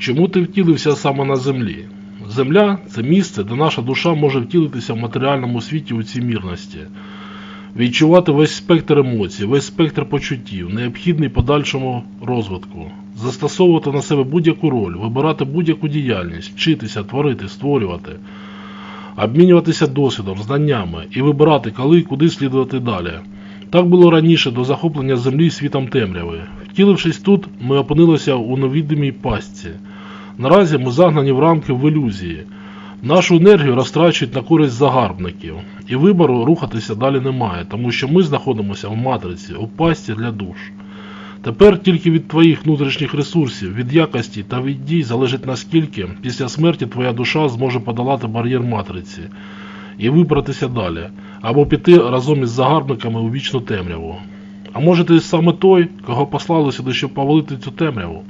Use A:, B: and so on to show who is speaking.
A: Чому ти втілився саме на землі? Земля це місце, де наша душа може втілитися в матеріальному світі у цій мірності, відчувати весь спектр емоцій, весь спектр почуттів, необхідний подальшому розвитку, застосовувати на себе будь-яку роль, вибирати будь-яку діяльність, вчитися, творити, створювати, обмінюватися досвідом, знаннями і вибирати, коли і куди слідувати далі. Так було раніше до захоплення землі світом темряви. Втілившись тут, ми опинилися у невідомій пастці. Наразі ми загнані в рамки в ілюзії. Нашу енергію розтрачують на користь загарбників, і вибору рухатися далі немає, тому що ми знаходимося в матриці, у пасті для душ. Тепер тільки від твоїх внутрішніх ресурсів, від якості та від дій залежить наскільки після смерті твоя душа зможе подолати бар'єр матриці і вибратися далі, або піти разом із загарбниками у вічну темряву. А може ти саме той, кого послали сюди, щоб повалити цю темряву?